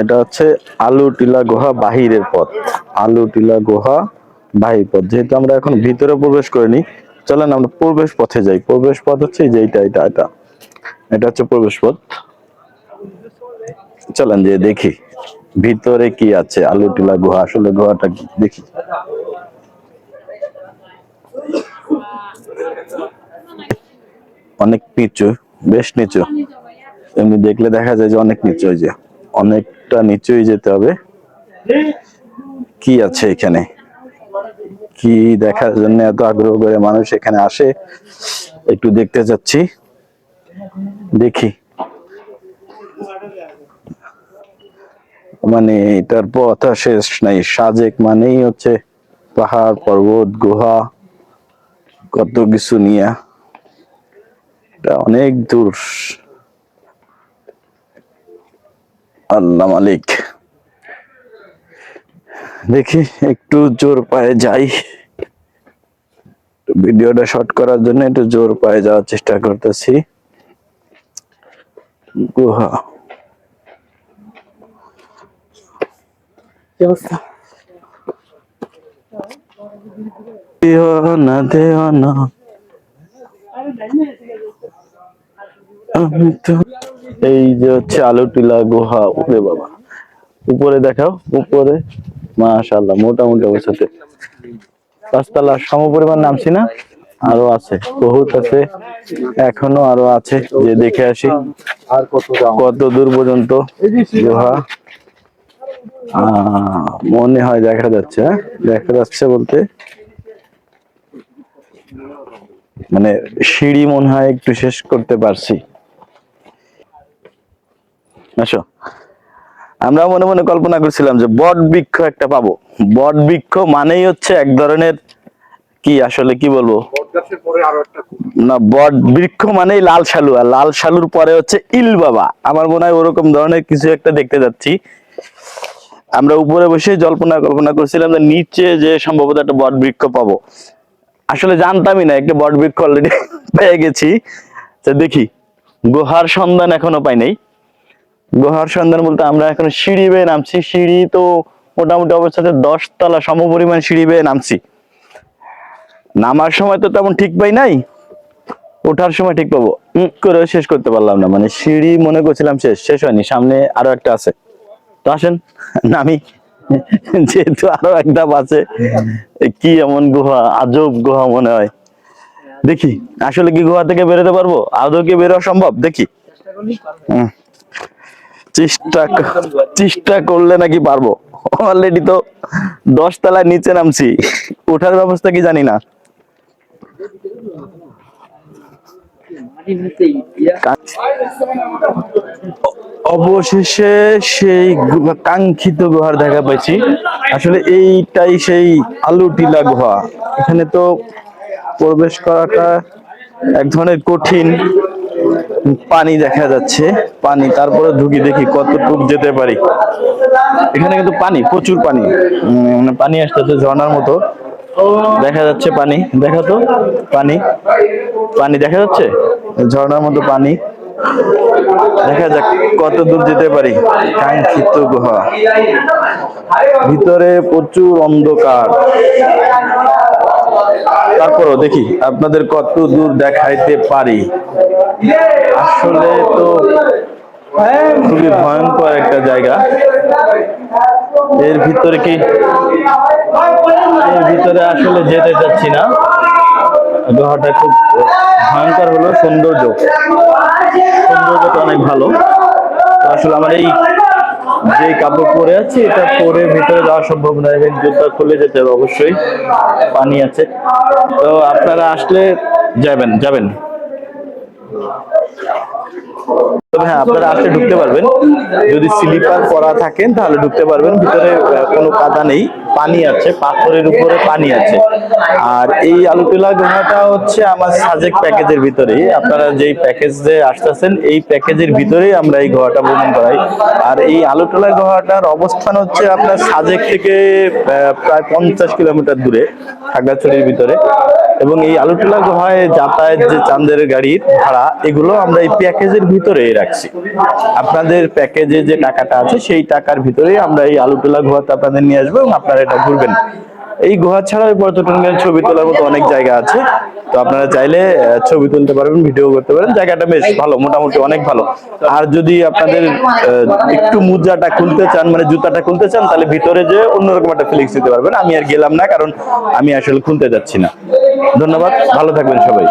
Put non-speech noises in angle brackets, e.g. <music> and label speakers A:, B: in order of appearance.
A: এটা হচ্ছে আলু টিলা গুহা বাহিরের পথ। আলু টিলা গুহা বাহির পথ। যেহেতু আমরা এখন ভিতরে প্রবেশ করিনি, চলেন আমরা প্রবেশ পথে যাই। প্রবেশ পথ হচ্ছে যে এইটা এটা এটা। এটা হচ্ছে প্রবেশ পথ। চলেন যে দেখি, ভিতরে কি আছে? আলু টিলা গুহা, আসলে গুহাটা দেখি। অনেক নিচু, বেশ নিচু। এমনি দেখলে দেখা যায় যে অনেক নিচু ওই যে, অনেকটা নিচুই যেতে হবে। কি আছে এখানে? কি দেখার জন্য এত আগ্রহ করে মানুষ এখানে আসে? একটু দেখতে যাচ্ছি দেখি। মানে এটার পথ শেষ নাই। সাজেক মানেই হচ্ছে পাহাড়, পর্বত, গুহা, কত কিছু নিয়ে। এটা অনেক দূর। আল্লাহ মালিক। দেখি একটু জোর পায়ে যাই। ভিডিওটা শর্ট করার জন্য একটু জোর পায়ে যাওয়ার চেষ্টা করতেছি। গুহা। দেওয়ানা দেওয়ানা আমি তো এই যে হচ্ছে আলু টিলা গুহা উপরে বাবা। উপরে দেখাও, উপরে। মাশাআল্লাহ, মোটামুটি অবস্থাতে। পাঁচতলা সম পরিমাণ নামছি না, আরও আছে, বহুত আছে, এখনও আরও আছে, যে দেখে আসি।
B: কত
A: দূর পর্যন্ত গুহা। মনে হয় দেখা যাচ্ছে হ্যাঁ? দেখা যাচ্ছে বলতে। মানে সিঁড়ি মনে হয় একটু শেষ করতে পারছি। আসো। আমরা মনে মনে কল্পনা করছিলাম যে বট বৃক্ষ একটা পাবো। বট বৃক্ষ মানেই হচ্ছে এক ধরনের কি আসলে কি বলব? না বট বৃক্ষ মানেই লাল শালু আর লাল শালুর পরে হচ্ছে ইল বাবা। আমার মনে হয় ওরকম ধরনের কিছু একটা দেখতে যাচ্ছি। আমরা উপরে বসে জল্পনা কল্পনা করছিলাম যে নিচে যে সম্ভবত একটা বট বৃক্ষ পাবো। আসলে জানতামই না একটা বট বৃক্ষ অলরেডি <laughs> পেয়ে গেছি। তো দেখি গুহার সন্ধান এখনও পাই নাই। গুহার সন্ধান বলতে আমরা এখন সিঁড়ি বেয়ে নামছি। সিঁড়ি তো মোটামুটি অবস্থাতে দশ তলা সম পরিমাণ সিঁড়ি বেয়ে নামছি। নামার সময় তো তেমন ঠিক পাই নাই ওঠার সময় ঠিক পাবো। করে শেষ করতে পারলাম না মানে সিঁড়ি মনে করছিলাম শেষ শেষ হয়নি সামনে আরও একটা আছে। তো আসেন নামি। যেহেতু আরও এক ধাপ আছে কি এমন গুহা আজব গুহা মনে হয়। দেখি আসলে কি গুহা থেকে বেরোতে পারব? আদৌ কি বেরোয়া সম্ভব? দেখি। হুম। চেষ্টা চেষ্টা করলে নাকি পারব। অলরেডি তো দশ তলায় নিচে নামছি। ওঠার ব্যবস্থা কি জানি না। অবশেষে সেই কাঙ্ক্ষিত গুহার দেখা পাইছি। আসলে এইটাই সেই আলু টিলা গুহা। এখানে তো প্রবেশ করাটা এক ধরনের কঠিন। পানি দেখা যাচ্ছে, পানি। তারপরে ঢুকি দেখি কতটুক যেতে পারি। এখানে কিন্তু পানি, প্রচুর পানি। মানে পানি আসতেছে ঝর্ণার মতো। দেখা যাচ্ছে পানি। দেখা তো, পানি। পানি দেখা যাচ্ছে? ঝর্ণার মতো পানি। দেখা যাক কত দূর যেতে পারি। কাঙ্ক্ষিত গুহা। ভিতরে প্রচুর অন্ধকার। তারপরও দেখি, আপনাদের কত দূর দেখাইতে পারি। আসলে তো খুবই ভয়ঙ্কর একটা জায়গা। এর ভিতরে কি? এর ভিতরে আসলে যেতে চাচ্ছি না। গুহাটা খুব ভয়ঙ্কর হলো, সৌন্দর্য। সৌন্দর্যটা অনেক ভালো। আসলে আমার এই যে কাপড় পরে আছি, এটা পরে ভিতরে যাওয়া সম্ভব না এবং জুতা খুলে যেতে হবে অবশ্যই। পানি আছে। তো আপনারা আসলে যাবেন যাবেন। হ্যাঁ আপনারা আসলে ঢুকতে পারবেন। যদি স্লিপার পরা থাকেন, তাহলে ঢুকতে পারবেন। ভিতরে কোনো কাদা নেই, পানি আছে, পাথরের উপরে পানি আছে। আর এই আলুটিলা গুহাটা হচ্ছে আমার সাজেক প্যাকেজের ভিতরেই। আপনারা যেই প্যাকেজে আসতেছেন, এই প্যাকেজের ভিতরেই আমরা এই গুহাটা ভ্রমণ করাই। আর এই আলুটোলা গুহাটার অবস্থান হচ্ছে আপনার সাজেক থেকে প্রায় পঞ্চাশ কিলোমিটার দূরে, খাগড়াছড়ির ভিতরে। এবং এই আলুটোলা গুহায় যাতায়াত যে চান্দের গাড়ির ভাড়া, এগুলো আমরা এই প্যাকেজের ভিতরেই রাখছি। আপনাদের প্যাকেজে যে টাকাটা আছে, সেই টাকার ভিতরেই আমরা এই আলুটোলা গুহাতে আপনাদের নিয়ে আসব এবং আপনারা এটা ঘুরবেন। এই গুহা ছাড়াও এই পর্যটনের ছবি তোলার মতো অনেক জায়গা আছে। তো আপনারা চাইলে ছবি তুলতে পারবেন, ভিডিও করতে পারেন জায়গাটা বেশ ভালো, মোটামুটি অনেক ভালো। আর যদি আপনাদের একটু মুজাটা খুলতে চান মানে জুতাটা খুলতে চান, তাহলে ভিতরে যে অন্যরকম একটা ফিলিংস দিতে পারবেন। আমি আর গেলাম না, কারণ আমি আসলে খুলতে যাচ্ছি না। ধন্যবাদ, ভালো থাকবেন সবাই।